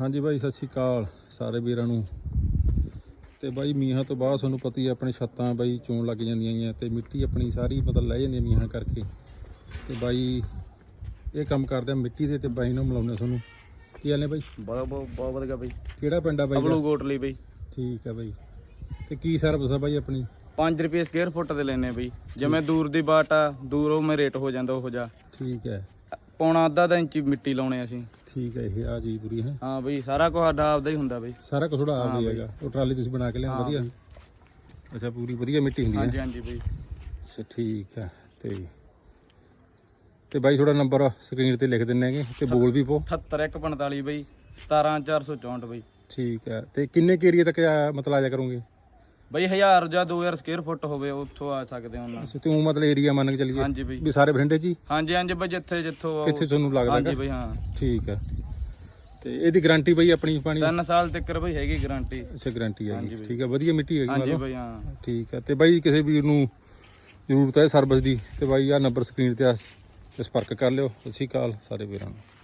ਹਾਂਜੀ ਬਾਈ ਸਤਿ ਸ਼੍ਰੀ ਅਕਾਲ ਸਾਰੇ ਵੀਰਾਂ ਨੂੰ। ਤੇ ਬਾਈ ਮੀਂਹਾਂ ਤੋਂ ਬਾਅਦ ਤੁਹਾਨੂੰ ਪਤਾ ਹੀ ਆਪਣੇ ਛੱਤਾਂ ਬਾਈ ਚੋਣ ਲੱਗ ਜਾਂਦੀਆਂ ਗੀਆਂ ਤੇ ਮਿੱਟੀ ਆਪਣੀ ਸਾਰੀ ਮਤਲਬ ਲੈ ਜਾਂਦੀ ਮੀਂਹਾਂ ਕਰਕੇ। ਤੇ ਬਾਈ ਇਹ ਕੰਮ ਕਰਦੇ ਆ ਮਿੱਟੀ ਦੇ ਤੇ ਬਾਈ ਨੂੰ ਮਿਲਾਉਂਦੇ ਤੁਹਾਨੂੰ। ਕੀ ਹਾਲ ਨੇ ਬਾਈ? ਬਹੁਤ ਬਹੁਤ ਬਹੁਤ ਵਧੀਆ ਬਈ। ਕਿਹੜਾ ਪਿੰਡ ਆ ਬਾਈ? ਅਬਲੂ ਗੋਟਲੀ ਬਈ। ਠੀਕ ਆ ਬਾਈ। ਤੇ ਕੀ ਸਰਵਿਸ ਆ ਬਾਈ ਆਪਣੀ? 5 ਰੁਪਏ ਸਕੁਅਰ ਫੁੱਟ ਦੇ ਲੈਨੇ ਬਈ। ਜਿਵੇਂ ਦੂਰ ਦੀ ਬਾਟ ਆ ਦੂਰੋਂ ਮੇ ਰੇਟ ਹੋ ਜਾਂਦਾ ਉਹ ਜਾ ਠੀਕ ਹੈ। ਪੌਣਾ ਅੱਧਾ ਅੱਧਾ ਇੰਚੀ ਮਿੱਟੀ ਲਾਉਣੇ ਅਸੀਂ। ਠੀਕ ਹੈ ਇਹ ਆ ਜੀ ਪੂਰੀ ਹੈ। ਹਾਂ ਬਈ ਸਾਰਾ ਕੁਝ ਸਾਡਾ ਆਪਦਾ ਹੀ ਹੁੰਦਾ ਬਈ। ਸਾਰਾ ਕੁਝ ਥੋੜਾ ਆਪ ਹਾਂ। ਹੈਗਾ। ਉਹ ਟਰਾਲੀ ਤੁਸੀਂ ਬਣਾ ਕੇ ਲਿਆ ਹਾਂ। ਵਧੀਆ ਅੱਛਾ ਪੂਰੀ ਵਧੀਆ ਮਿੱਟੀ ਹੁੰਦੀ ਹੈ। ਹਾਂਜੀ ਹਾਂਜੀ ਬਈ। ਅੱਛਾ ਠੀਕ ਹੈ। ਤੇ ਤੇ ਬਾਈ ਥੋੜਾ ਨੰਬਰ ਸਕਰੀਨ ਤੇ ਲਿਖ ਦਿੰਨੇ ਹੈਗੇ। ਤੇ ਬੋਲ ਵੀ ਪੋ। 78145 ਬਈ 17464 ਬਈ। ਠੀਕ ਹੈ। ਤੇ ਕਿੰਨੇ ਏਰੀਆ ਤੱਕ ਮਤਲਬ ਆ ਜਾ ਕਰੋਗੇ? ਬਈ 1000 ਜਾਂ 2000 ਸਕੁਅਰ ਫੁੱਟ ਹੋਵੇ ਉੱਥੋਂ ਆ ਸਕਦੇ ਹਾਂ ਅੱਛਾ ਤੇ ਉਹ ਮਤਲਬ ਏਰੀਆ ਮੰਨ ਕੇ ਚੱਲੀਏ ਹਾਂਜੀ ਬਈ। ਵੀ ਸਾਰੇ ਬਠਿੰਡੇ 'ਚ ਹੀ? ਹਾਂਜੀ ਹਾਂਜੀ ਬਈ ਜਿੱਥੇ ਜਿੱਥੋਂ। ਕਿੱਥੇ ਤੁਹਾਨੂੰ ਲੱਗਦਾ ਹਾਂਜੀ ਹੈਗਾ? ਬਈ ਹਾਂ। ਠੀਕ ਹੈ ਤੇ ਇਹਦੀ ਗਾਰੰਟੀ ਬਈ ਆਪਣੀ ਪਾਣੀ? 3 ਸਾਲ ਤੱਕ ਬਈ ਹੈਗੀ ਗਾਰੰਟੀ ਅੱਛਾ ਗਾਰੰਟੀ ਹਾਂਜੀ ਹੈਗੀ ਬਈ। ਠੀਕ ਹੈ ਵਧੀਆ ਮਿੱਟੀ ਹੈਗੀ ਹਾਂਜੀ ਮਤਲਬ ਬਈ ਹਾਂ। ਠੀਕ ਹੈ ਤੇ ਬਾਈ ਕਿਸੇ ਵੀਰ ਨੂੰ ਜ਼ਰੂਰਤ ਹੈ ਸਰਵਿਸ ਦੀ ਤੇ ਬਾਈ ਆ ਨੰਬਰ ਸਕਰੀਨ ਤੇ ਆ ਸੰਪਰਕ ਕਰ ਲਿਓ। ਸਤਿ ਸ਼੍ਰੀ ਅਕਾਲ ਸਾਰੇ ਵੀਰਾਂ ਨੂੰ।